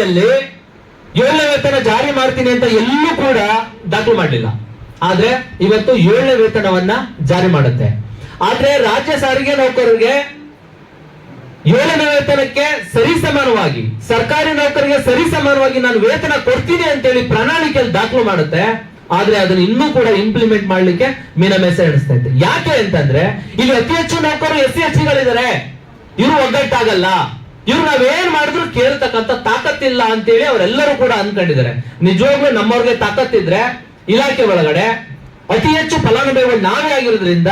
ಅಸೆಂಬ್ಲಿಯಲ್ಲಿ ಏಳನೇ ವೇತನ ಜಾರಿ ಮಾಡ್ತೀನಿ ಅಂತ ಎಲ್ಲೂ ಕೂಡ ದಾಖಲು ಮಾಡಲಿಲ್ಲ. ಆದ್ರೆ ಇವತ್ತು ಏಳನೇ ವೇತನವನ್ನ ಜಾರಿ ಮಾಡುತ್ತೆ. ಆದ್ರೆ ರಾಜ್ಯ ಸಾರಿಗೆ ನೌಕರರಿಗೆ ಏಳನೇ ವೇತನಕ್ಕೆ ಸರಿ ಸಮಾನವಾಗಿ, ಸರ್ಕಾರಿ ನೌಕರಿಗೆ ಸರಿ ಸಮಾನವಾಗಿ ನಾನು ವೇತನ ಕೊಡ್ತೀನಿ ಅಂತೇಳಿ ಪ್ರಣಾಳಿಕೆಯಲ್ಲಿ ದಾಖಲು ಮಾಡುತ್ತೆ. ಆದ್ರೆ ಅದನ್ನ ಇನ್ನೂ ಕೂಡ ಇಂಪ್ಲಿಮೆಂಟ್ ಮಾಡ್ಲಿಕ್ಕೆ ಮೀನ ಮೆಸೆ ಅನಿಸ್ತಾ ಇತ್ತು. ಯಾಕೆ ಅಂತಂದ್ರೆ ಇಲ್ಲಿ ಅತಿ ಹೆಚ್ಚು ನೌಕರರು ಎಸ್ ಸಿ ಎಚ್ ಗಳಿದ್ದಾರೆ. ಇವರು ಒಗ್ಗಟ್ಟಾಗಲ್ಲ. ಇವ್ರು ನಾವೇನ್ ಮಾಡಿದ್ರು ಕೇಳ್ತಕ್ಕಂಥ ತಾಕತ್ತಿಲ್ಲ ಅಂತೇಳಿ ಅವರೆಲ್ಲರೂ ಕೂಡ ಅನ್ಕೊಂಡಿದ್ದಾರೆ. ನಿಜವಾಗ್ಲೂ ನಮ್ಮವ್ರಿಗೆ ತಾಕತ್ತಿದ್ರೆ ಇಲಾಖೆ ಒಳಗಡೆ ಅತಿ ಹೆಚ್ಚು ಫಲಾನುಭವಿಗಳು ನಾವೇ ಆಗಿರೋದ್ರಿಂದ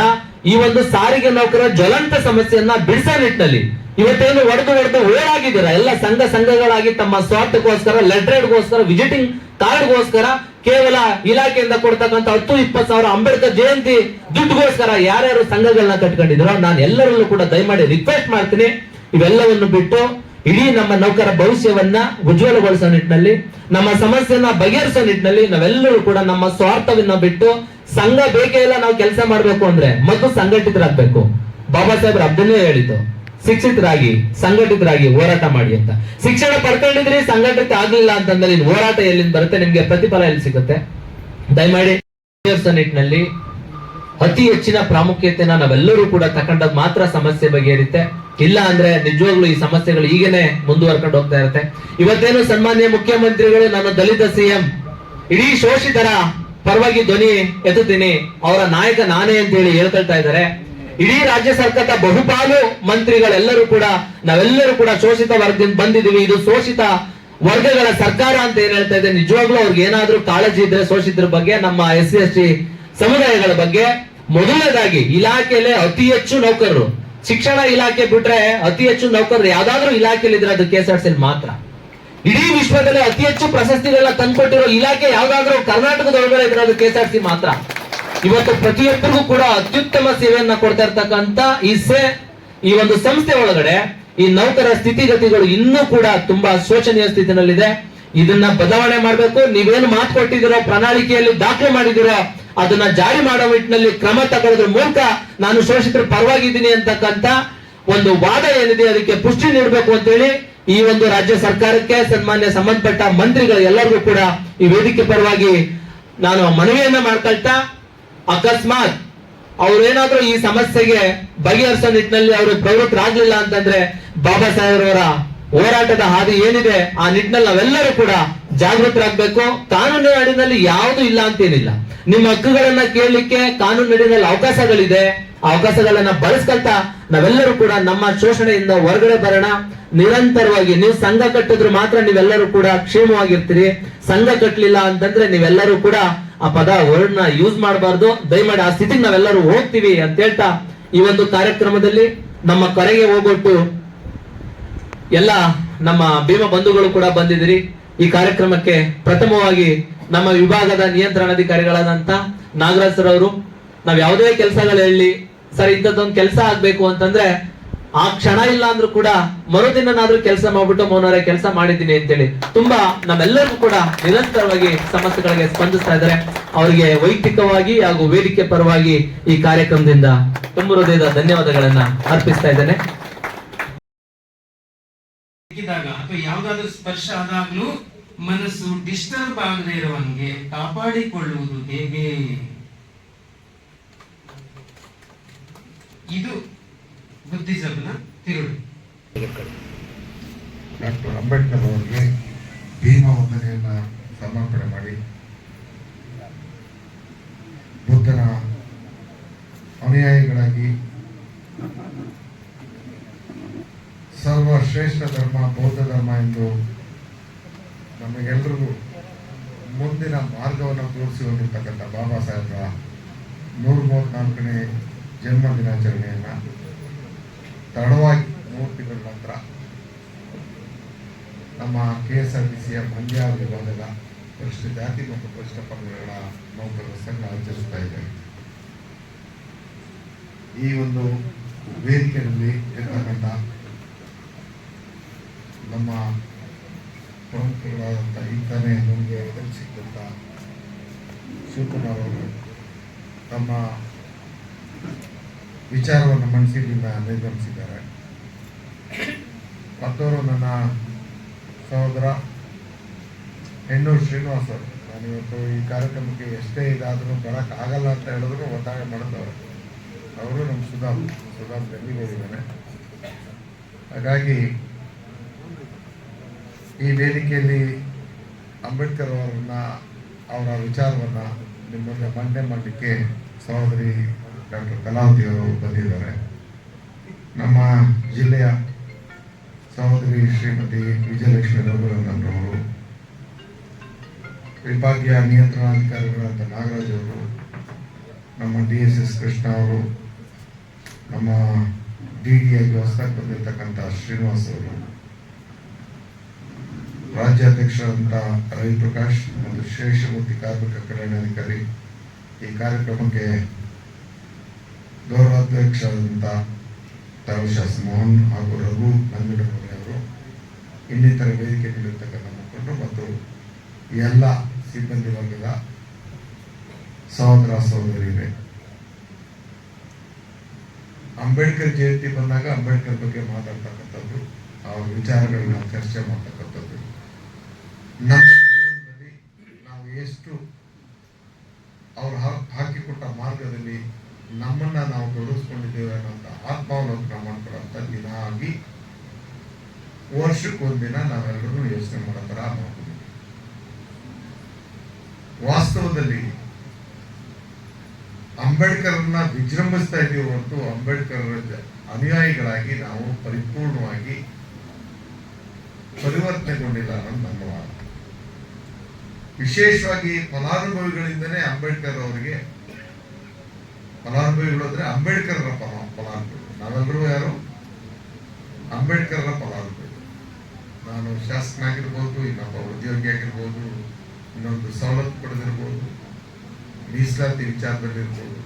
ಈ ಒಂದು ಸಾರಿಗೆ ನೌಕರರ ಜ್ವಲಂತ ಸಮಸ್ಯೆಯನ್ನ ಬಿಡಿಸೋ ನಿಟ್ಟಿನಲ್ಲಿ ಇವತ್ತೇನು ಒಡೆದು ಒಡೆದು ಓಡಾಗಿದ್ದೀರಾ? ಎಲ್ಲ ಸಂಘ ಸಂಘಗಳಾಗಿ ತಮ್ಮ ಸ್ವಾರ್ಥಕ್ಕೋಸ್ಕರ ಲೆಟ್ರೇಡ್ಗೋಸ್ಕರ ವಿಸಿಟಿಂಗ್ ಕಾರ್ಡ್ಗೋಸ್ಕರ ಕೇವಲ ಇಲಾಖೆಯಿಂದ ಕೊಡ್ತಕ್ಕಂಥ ಹತ್ತು, ಇಪ್ಪತ್ತು ಸಾವಿರ ಅಂಬೇಡ್ಕರ್ ಜಯಂತಿ ದುಡ್ಡುಗೋಸ್ಕರ ಯಾರ್ಯಾರು ಸಂಘಗಳನ್ನ ಕಟ್ಕೊಂಡಿದ್ರು ನಾನು ಎಲ್ಲರಲ್ಲೂ ಕೂಡ ದಯಮಾಡಿ ರಿಕ್ವೆಸ್ಟ್ ಮಾಡ್ತೀನಿ. ಇವೆಲ್ಲವನ್ನು ಬಿಟ್ಟು ಇಡೀ ನಮ್ಮ ನೌಕರ ಭವಿಷ್ಯವನ್ನ ಉಜ್ವಲಗೊಳಿಸೋ ನಿಟ್ಟಿನಲ್ಲಿ, ನಮ್ಮ ಸಮಸ್ಯೆನ ಬಗೆಹರಿಸೋ ನಿಟ್ಟಿನಲ್ಲಿ ನಾವೆಲ್ಲರೂ ಕೂಡ ನಮ್ಮ ಸ್ವಾರ್ಥವನ್ನ ಬಿಟ್ಟು ಸಂಘ ಬೇಕೇ ಇಲ್ಲ ನಾವು ಕೆಲಸ ಮಾಡ್ಬೇಕು ಅಂದ್ರೆ ಮತ್ತು ಸಂಘಟಿತರಾಗಬೇಕು. ಬಾಬಾ ಸಾಹೇಬ್ರು ಅದನ್ನೇ ಹೇಳಿತು ಶಿಕ್ಷಿತರಾಗಿ, ಸಂಘಟಿತರಾಗಿ ಹೋರಾಟ ಮಾಡಿ ಅಂತ. ಶಿಕ್ಷಣ ಪಡ್ಕೊಂಡಿದ್ರಿ ಸಂಘಟಿತ ಆಗ್ಲಿಲ್ಲ ಅಂತಂದ್ರೆ ನೀನ್ ಹೋರಾಟ ಎಲ್ಲಿಂದ ಬರುತ್ತೆ ನಿಮ್ಗೆ ಪ್ರತಿಫಲ ಎಲ್ಲಿ ಸಿಗುತ್ತೆ? ದಯಮಾಡಿ ನಿಟ್ಟಿನಲ್ಲಿ ಅತಿ ಹೆಚ್ಚಿನ ಪ್ರಾಮುಖ್ಯತೆನ ನಾವೆಲ್ಲರೂ ಕೂಡ ತಕೊಂಡಾಗ ಮಾತ್ರ ಸಮಸ್ಯೆ ಬಗೆಹರಿತೆ. ಇಲ್ಲ ಅಂದ್ರೆ ನಿಜವಾಗ್ಲೂ ಈ ಸಮಸ್ಯೆಗಳು ಈಗೇನೆ ಮುಂದುವರ್ಕೊಂಡು ಹೋಗ್ತಾ ಇರುತ್ತೆ. ಇವತ್ತೇನು ಸನ್ಮಾನ್ಯ ಮುಖ್ಯಮಂತ್ರಿಗಳು, ನಾನು ದಲಿತ ಸಿಎಂ, ಇಡೀ ಶೋಷಿತರ ಪರವಾಗಿ ಧ್ವನಿ ಎತ್ತುತ್ತೀನಿ. ಅವರ ನಾಯಕ ನಾನೇ ಅಂತ ಹೇಳಿ ಹೇಳ್ಕೊಳ್ತಾ ಇದ್ದಾರೆ. ಇಡೀ ರಾಜ್ಯ ಸರ್ಕಾರದ ಬಹುಪಾಲು ಮಂತ್ರಿಗಳೆಲ್ಲರೂ ಕೂಡ, ನಾವೆಲ್ಲರೂ ಕೂಡ ಶೋಷಿತ ವರ್ಗದಿಂದ ಬಂದಿದೀವಿ ಇದು ಶೋಷಿತ ವರ್ಗಗಳ ಸರ್ಕಾರ ಅಂತ ಏನ್ ಹೇಳ್ತಾ ಇದೆ, ನಿಜವಾಗ್ಲೂ ಅವ್ರಿಗೆ ಏನಾದ್ರೂ ಕಾಳಜಿ ಇದ್ರೆ ಶೋಷಿತರ ಬಗ್ಗೆ, ನಮ್ಮ ಎಸ್ ಸಿ ಎಸ್ ಟಿ ಸಮುದಾಯಗಳ ಬಗ್ಗೆ. ಮೊದಲನೇದಾಗಿ, ಇಲಾಖೆಯಲ್ಲಿ ಅತಿ ಹೆಚ್ಚು ನೌಕರರು. ಶಿಕ್ಷಣ ಇಲಾಖೆ ಬಿಟ್ರೆ ಅತಿ ಹೆಚ್ಚು ನೌಕರರು ಯಾವ್ದಾದ್ರು ಇಲಾಖೆಯಲ್ಲಿ ಇದ್ರೆ ಅದು ಕೆ ಎಸ್ ಆರ್ ಸಿ ಮಾತ್ರ. ಇಡೀ ವಿಶ್ವದಲ್ಲಿ ಅತಿ ಹೆಚ್ಚು ಪ್ರಶಸ್ತಿಗಳನ್ನ ತಂದ್ಕೊಟ್ಟಿರೋ ಇಲಾಖೆ ಯಾವ್ದಾದ್ರು ಕರ್ನಾಟಕದ ಒಳಗಡೆ ಇದ್ರೆ ಅದು ಕೆ ಎಸ್ ಆರ್ ಸಿ ಮಾತ್ರ. ಇವತ್ತು ಪ್ರತಿಯೊಬ್ಬರಿಗೂ ಕೂಡ ಅತ್ಯುತ್ತಮ ಸೇವೆಯನ್ನ ಕೊಡ್ತಾ ಇರ್ತಕ್ಕಂತ ಈ ಸೇ, ಈ ಒಂದು ಸಂಸ್ಥೆ ಒಳಗಡೆ ಈ ನೌಕರ ಸ್ಥಿತಿಗತಿಗಳು ಇನ್ನೂ ಕೂಡ ತುಂಬಾ ಶೋಚನೀಯ ಸ್ಥಿತಿನಲ್ಲಿದೆ. ಇದನ್ನ ಬದಲಾವಣೆ ಮಾಡಬೇಕು. ನೀವೇನು ಮಾತು ಕೊಟ್ಟಿದ್ದೀರೋ, ಪ್ರಣಾಳಿಕೆಯಲ್ಲಿ ದಾಖಲೆ ಮಾಡಿದಿರೋ ಅದನ್ನ ಜಾರಿ ಮಾಡೋ ನಿಟ್ಟಿನಲ್ಲಿ ಕ್ರಮ ತಗೊಳ್ಳೋದ್ರ ಮೂಲಕ ನಾನು ಶೋಷಿತರ ಪರವಾಗಿದ್ದೀನಿ ಅಂತಕ್ಕಂತ ಒಂದು ವಾದ ಏನಿದೆ ಅದಕ್ಕೆ ಪುಷ್ಟಿ ನೀಡಬೇಕು ಅಂತೇಳಿ ಈ ಒಂದು ರಾಜ್ಯ ಸರ್ಕಾರಕ್ಕೆ ಸನ್ಮಾನ್ಯ ಸಂಬಂಧಪಟ್ಟ ಮಂತ್ರಿಗಳು ಎಲ್ಲರಿಗೂ ಕೂಡ ಈ ವೇದಿಕೆ ಪರವಾಗಿ ನಾನು ಮನವಿಯನ್ನ ಮಾಡ್ಕೊಳ್ತಾ ಅಕಸ್ಮಾತ್ ಅವ್ರೇನಾದ್ರೂ ಈ ಸಮಸ್ಯೆಗೆ ಬಗೆಹರಿಸೋ ನಿಟ್ಟಿನಲ್ಲಿ ಅವರು ಪ್ರವೃತ್ತರಾಗ್ಲಿಲ್ಲ ಅಂತಂದ್ರೆ ಬಾಬಾ ಸಾಹೇಬ್ರವರ ಹೋರಾಟದ ಹಾದಿ ಏನಿದೆ ಆ ನಿಟ್ಟಿನಲ್ಲಿ ನಾವೆಲ್ಲರೂ ಕೂಡ ಜಾಗೃತರಾಗಬೇಕು. ಕಾನೂನಿನ ಅಡಿನಲ್ಲಿ ಯಾವುದು ಇಲ್ಲ ಅಂತೇನಿಲ್ಲ. ನಿಮ್ಮ ಹಕ್ಕುಗಳನ್ನ ಕೇಳಲಿಕ್ಕೆ ಕಾನೂನು ಅಡಿನಲ್ಲಿ ಅವಕಾಶಗಳಿದೆ. ಆ ಅವಕಾಶಗಳನ್ನ ಬಳಸ್ಕೊಳ್ತಾ ನಾವೆಲ್ಲರೂ ಕೂಡ ನಮ್ಮ ಶೋಷಣೆಯಿಂದ ಹೊರಗಡೆ ಬರೋಣ. ನಿರಂತರವಾಗಿ ನೀವು ಸಂಘ ಕಟ್ಟಿದ್ರು ಮಾತ್ರ ನೀವೆಲ್ಲರೂ ಕೂಡ ಕ್ಷೇಮವಾಗಿರ್ತೀರಿ. ಸಂಘ ಕಟ್ಟಲಿಲ್ಲ ಅಂತಂದ್ರೆ ನೀವೆಲ್ಲರೂ ಕೂಡ ಆ ಪದ ವರ್ಡ್ನ ಯೂಸ್ ಮಾಡಬಾರ್ದು. ದಯಮಾಡಿ ಆ ಸ್ಥಿತಿಗೆ ನಾವೆಲ್ಲರೂ ಹೋಗ್ತೀವಿ ಅಂತ ಹೇಳ್ತಾ ಈ ಒಂದು ಕಾರ್ಯಕ್ರಮದಲ್ಲಿ ನಮ್ಮ ಕರೆಗೆ ಹೋಗೊಟ್ಟು ಎಲ್ಲ ನಮ್ಮ ಭೀಮ ಬಂಧುಗಳು ಕೂಡ ಬಂದಿದ್ರಿ ಈ ಕಾರ್ಯಕ್ರಮಕ್ಕೆ ಪ್ರಥಮವಾಗಿ ನಮ್ಮ ವಿಭಾಗದ ನಿಯಂತ್ರಣಾಧಿಕಾರಿಗಳಾದಂತ ನಾಗರಾಜ್ ಸರ್ ಅವರು, ನಾವ್ ಯಾವುದೇ ಕೆಲಸಗಳು ಹೇಳಿ, ಸರ್, ಇಂಥದ್ದೊಂದು ಕೆಲಸ ಆಗ್ಬೇಕು ಅಂತಂದ್ರೆ, ಆ ಕ್ಷಣ ಇಲ್ಲ ಅಂದ್ರೂ ಕೂಡ ಮರುದಿನನಾದ್ರೂ ಕೆಲಸ ಮಾಡ್ಬಿಟ್ಟು ಮೌನರ ಕೆಲಸ ಮಾಡಿದ್ದೀನಿ ಅಂತೇಳಿ. ತುಂಬಾ ನಮ್ಮೆಲ್ಲರಿಗೂ ಕೂಡ ನಿರಂತರವಾಗಿ ಸಮಸ್ಯೆಗಳಿಗೆ ಸ್ಪಂದಿಸ್ತಾ ಇದ್ದಾರೆ. ಅವರಿಗೆ ವೈಯಕ್ತಿಕವಾಗಿ ಹಾಗೂ ವೇದಿಕೆ ಪರವಾಗಿ ಈ ಕಾರ್ಯಕ್ರಮದಿಂದ ತುಂಬ ಹೃದಯದ ಧನ್ಯವಾದಗಳನ್ನ ಅರ್ಪಿಸ್ತಾ ಇದ್ದೇನೆ. ಅಥವಾ ಯಾವ್ದಾದ್ರು ಸ್ಪರ್ಶ ಆದಾಗ್ಲೂ ಮನಸ್ಸು ಡಿಸ್ಟರ್ಬ್ ಆಗದೆ ಇರುವಂಗೆ ಕಾಪಾಡಿಕೊಳ್ಳುವುದು ಹೇಗೆ? ಇದು ಬುದ್ಧಿಸಮ್ನ ತಿರುಳು. ಡಾಕ್ಟರ್ ಅಂಬೇಡ್ಕರ್ ಅವರಿಗೆ ಭೀಮ ವಂದನೆಯನ್ನ ಸಮರ್ಪಣೆ ಮಾಡಿ. ಬುದ್ಧನ ಅನುಯಾಯಿಗಳಾಗಿ ಸರ್ವಶ್ರೇಷ್ಠ ಧರ್ಮ, ಬೌದ್ಧ ಧರ್ಮ ಎಂದು ನಮಗೆಲ್ಲರಿಗೂ ಮುಂದಿನ ಮಾರ್ಗವನ್ನು ತೋರಿಸಿ ಹೋಗಿರ್ತಕ್ಕಂಥ ಬಾಬಾ ಸಾಹೇಬ್ರ ನೂರ ಮೂವತ್ನಾಲ್ಕನೇ ಜನ್ಮ ದಿನಾಚರಣೆಯನ್ನು ತಡವಾಗಿ ಮೂರು ತಿಂಗಳ ನಂತರ ನಮ್ಮ ಕೆ ಎಸ್ ಆರ್ ಟಿ ಸಿಯ ಮಂಡ್ಯ ವಿಭಾಗದ ಪರಿಶಿಷ್ಟ ಜಾತಿ ಮತ್ತು ಪಂಗಡಗಳ ನೌಕರರ ಸಂಘ ಆಚರಿಸ್ತಾ ಇದೆ. ಈ ಒಂದು ವೇದಿಕೆಯಲ್ಲಿ ಇರ್ತಕ್ಕಂಥ ನಮ್ಮ ಪ್ರಮುಖಗಳಾದಂಥ ಇಂತಾನೆ ನಮಗೆ ಒದಗಿಸಿದಂಥ ಶಿವಕುಮಾರ್ ಅವರು ತಮ್ಮ ವಿಚಾರವನ್ನು ಮನಸ್ಸಿನಿಂದ ನಿರ್ಗಮಿಸಿದ್ದಾರೆ. ಮತ್ತವರು ನನ್ನ ಸಹೋದರ ಹೆಣ್ಣೂರು ಶ್ರೀನಿವಾಸ್ ಅವರು. ನಾನು ಇವತ್ತು ಈ ಕಾರ್ಯಕ್ರಮಕ್ಕೆ ಎಷ್ಟೇ ಇದಾದರೂ ಬರೋಕ್ಕಾಗಲ್ಲ ಅಂತ ಹೇಳಿದ್ರು ಒತ್ತಾಯ ಮಾಡಿದವರು. ಅವರು ನಮ್ಮ ಸುಧಾಮ್ ಸುಧಾಮ್ ಬೆಂಗಳೂರಿದ್ದಾನೆ ಹಾಗಾಗಿ ಈ ವೇದಿಕೆಯಲ್ಲಿ ಅಂಬೇಡ್ಕರ್ ಅವರನ್ನ, ಅವರ ವಿಚಾರವನ್ನ ನಿಮ್ಮ ಮುಂದೆ ಮಂಡನೆ ಮಾಡಲಿಕ್ಕೆ ಸಹೋದರಿ ಡಾಕ್ಟರ್ ಕಲಾವತಿ ಅವರು ಬಂದಿದ್ದಾರೆ. ನಮ್ಮ ಜಿಲ್ಲೆಯ ಸಹೋದರಿ ಶ್ರೀಮತಿ ವಿಜಯಲಕ್ಷ್ಮಿ ರಘುರಂಗನವರು ವಿಭಾಗೀಯ ನಿಯಂತ್ರಣಾಧಿಕಾರಿಗಳಾದ ನಾಗರಾಜ್ ಅವರು, ನಮ್ಮ ಡಿ ಎಸ್ ಎಸ್ ಕೃಷ್ಣ ಅವರು, ನಮ್ಮ ಡಿ ಡಿ ಆಗಿ ಹೊಸದಾಗಿ ಬಂದಿರತಕ್ಕಂಥ ಶ್ರೀನಿವಾಸ್ ಅವರು ರಾಜ್ಯಾಧ್ಯಕ್ಷರಾದಂಥ ರವಿ ಪ್ರಕಾಶ್ ಮತ್ತು ಶ್ರೇಷ್ಠಮೂರ್ತಿ ಕಾರ್ಮಿಕ ಕಲ್ಯಾಣಾಧಿಕಾರಿ ಈ ಕಾರ್ಯಕ್ರಮಕ್ಕೆ ಗೌರವಾಧ್ಯಕ್ಷರಾದಂಥ ತರಶಾಸ್ ಮೋಹನ್ ಹಾಗೂ ರಘು ನಂಜನಗೌಡ ಅವರು ಇನ್ನಿತರ ವೇದಿಕೆ ನೀಡಿರ್ತಕ್ಕಂಥ ಮುಖಂಡರು ಮತ್ತು ಎಲ್ಲ ಸಿಬ್ಬಂದಿ ವರ್ಗದ ಸಹೋದರ ಸಹೋದರಿಯರೇ. ಅಂಬೇಡ್ಕರ್ ಜಯಂತಿ ಬಂದಾಗ ಅಂಬೇಡ್ಕರ್ ಬಗ್ಗೆ ಮಾತಾಡ್ತಕ್ಕಂಥದ್ದು, ಅವ್ರ ವಿಚಾರಗಳನ್ನ ಚರ್ಚೆ ಮಾಡ್ತಕ್ಕಂಥದ್ದು. ನಮ್ಮ ಜೀವನದಲ್ಲಿ ನಾವು ಎಷ್ಟು ಅವ್ರು ಹಾಕಿಕೊಟ್ಟ ಮಾರ್ಗದಲ್ಲಿ ನಮ್ಮನ್ನ ನಾವು ತೊಡಗಿಸ್ಕೊಂಡಿದ್ದೇವೆ ಅನ್ನೋಂಥ ಆತ್ಮಾವಲೋಕನ ಮಾಡ್ಕೊಳ್ಳೋಂಥ ದಿನ ಆಗಿ ವರ್ಷಕ್ಕೊಂದಿನ ನಾವೆಲ್ಲರೂ ಯೋಚನೆ ಮಾಡೋ ಥರ ವಾಸ್ತವದಲ್ಲಿ ಅಂಬೇಡ್ಕರ್ನ ವಿಜೃಂಭಿಸ್ತಾ ಇದ್ದೀವಿ ಹೊರತು ಅಂಬೇಡ್ಕರ್ ಅನುಯಾಯಿಗಳಾಗಿ ನಾವು ಪರಿಪೂರ್ಣವಾಗಿ ಪರಿವರ್ತನೆಗೊಂಡಿಲ್ಲ ಅನ್ನೋದು ನನ್ನ ವಾದ ವಿಶೇಷವಾಗಿ ಫಲಾನುಭವಿಗಳಿಂದನೇ ಅಂಬೇಡ್ಕರ್ ಅವರಿಗೆ ಫಲಾನುಭವಿಗಳು ಅಂದ್ರೆ ಅಂಬೇಡ್ಕರ್ ಫಲ ಫಲಾನುಭವಿಗಳು ನಾವೆಲ್ಲರೂ ಯಾರು? ಅಂಬೇಡ್ಕರ್ ಫಲಾನುಭವಿಗಳು ನಾನು ಶಾಸಕನಾಗಿರ್ಬೋದು, ಇನ್ನೊಬ್ಬ ಉದ್ಯೋಗಿ ಆಗಿರ್ಬೋದು, ಇನ್ನೊಂದು ಸವಲತ್ತು ಪಡೆದಿರ್ಬೋದು, ಮೀಸಲಾತಿ ವಿಚಾರದಲ್ಲಿರ್ಬೋದು,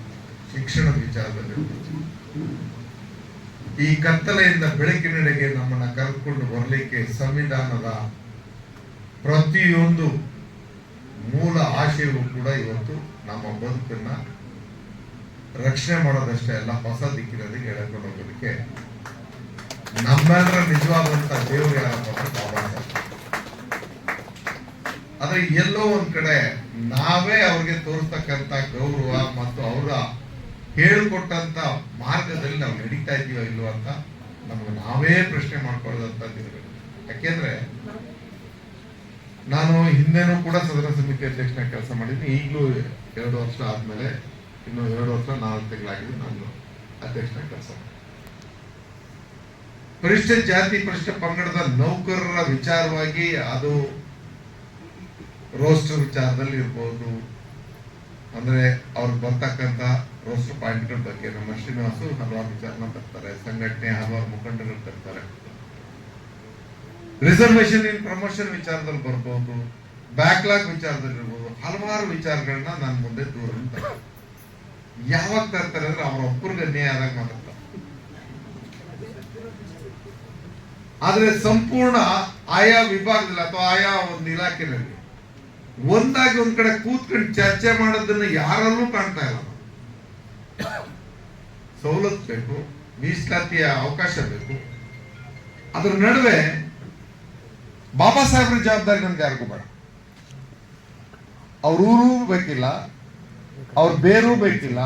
ಶಿಕ್ಷಣದ ವಿಚಾರದಲ್ಲಿರ್ಬೋದು. ಈ ಕತ್ತಲೆಯಿಂದ ಬೆಳಕಿನೆಡೆಗೆ ನಮ್ಮನ್ನ ಕರೆದುಕೊಂಡು ಬರಲಿಕ್ಕೆ ಸಂವಿಧಾನದ ಪ್ರತಿಯೊಂದು ಮೂಲ ಆಶಯವೂ ಕೂಡ ಇವತ್ತು ನಮ್ಮ ಬದುಕನ್ನ ರಕ್ಷಣೆ ಮಾಡೋದಷ್ಟೇ ಅಲ್ಲ, ಹೊಸ ದಿಕ್ಕಿನಲ್ಲಿ ಹೇಳ್ಕೊಂಡು ಹೋಗೋದಕ್ಕೆ ನಮ್ಮೆಲ್ಲರ ನಿಜವಾದಂತ ದೇವರು ಯಾರಪ್ಪ ಅಂದ್ರೆ ಬಾಬಾ ಆದ್ರೆ ಎಲ್ಲೋ ಒಂದ್ ಕಡೆ ನಾವೇ ಅವ್ರಿಗೆ ತೋರಿಸ್ತಕ್ಕಂತ ಗೌರವ ಮತ್ತು ಅವರ ಹೇಳಿಕೊಟ್ಟಂತ ಮಾರ್ಗದಲ್ಲಿ ನಾವು ನಡೀತಾ ಇದೀವ ಇಲ್ವೋ ಅಂತ ನಮ್ಗೆ ನಾವೇ ಪ್ರಶ್ನೆ ಮಾಡ್ಕೊಳ್ಳೋದಂತ ಯಾಕೆಂದ್ರೆ ನಾನು ಹಿಂದೆನೂ ಕೂಡ ಸದನ ಸಮಿತಿ ಅಧ್ಯಕ್ಷನ ಕೆಲಸ ಮಾಡಿದ್ದೀನಿ. ಈಗಲೂ ಎರಡು ವರ್ಷ ಆದ್ಮೇಲೆ ಇನ್ನು ಎರಡು ವರ್ಷ ನಾಲ್ಕು ತಿಂಗಳಾಗಿದೆ ನಾನು ಅಧ್ಯಕ್ಷನ ಕೆಲಸ ಪರಿಷ್ಠ ಜಾತಿ, ಪರಿಷ್ಠ ಪಂಗಡದ ನೌಕರರ ವಿಚಾರವಾಗಿ ಅದು ರೋಸ್ಟರ್ ವಿಚಾರದಲ್ಲಿ ಇರ್ಬೋದು. ಅಂದ್ರೆ ಅವ್ರಿಗೆ ಬರ್ತಕ್ಕಂತ ರೋಸ್ಟರ್ ಪಾಯಿಂಟ್ಗಳ ಬಗ್ಗೆ ನಮ್ಮ ಶ್ರೀನಿವಾಸು ಹಲವಾರು ವಿಚಾರನ ತರ್ತಾರೆ. ಸಂಘಟನೆ ಹಲವಾರು ಮುಖಂಡರು ತರ್ತಾರೆ. ರಿಸರ್ವೇಶನ್ ಇನ್ ಪ್ರಮೋಷನ್ ವಿಚಾರದಲ್ಲಿ ಬರ್ಬೋದು ಬ್ಯಾಕ್ಲಾಗ್ ವಿಚಾರದಲ್ಲಿ ಇರ್ಬೋದು, ಹಲವಾರು ವಿಚಾರಗಳನ್ನ ನನ್ನ ಮುಂದೆ ದೂರ. ಯಾವಾಗ ತರ್ತಾರೆ ಅಂದ್ರೆ ಅವ್ರ ಒಬ್ಬರಿಗೆ ಅನ್ಯಾಯ ಆದಾಗ ಮಾತ್ರ ಆದ್ರೆ ಸಂಪೂರ್ಣ ಆಯಾ ವಿಭಾಗದಲ್ಲಿ ಅಥವಾ ಆಯಾ ಒಂದು ಇಲಾಖೆನಲ್ಲಿ ಒಂದಾಗಿ ಒಂದ್ ಕಡೆ ಕೂತ್ಕೊಂಡು ಚರ್ಚೆ ಮಾಡೋದನ್ನ ಯಾರಲ್ಲೂ ಕಾಣ್ತಾ ಇಲ್ಲ. ಸವಲತ್ತು ಬೇಕು, ಮೀಸಲಾತಿಯ ಅವಕಾಶ ಬೇಕು ಅದ್ರ ನಡುವೆ ಬಾಬಾ ಸಾಹೇಬ್ರ ಜವಾಬ್ದಾರಿ ನಮ್ಗೆ ಯಾರಿಗೂ ಬೇಡ. ಅವ್ರ ಊರು ಬೇಕಿಲ್ಲ ಅವ್ರ ಬೇರು ಬೇಕಿಲ್ಲ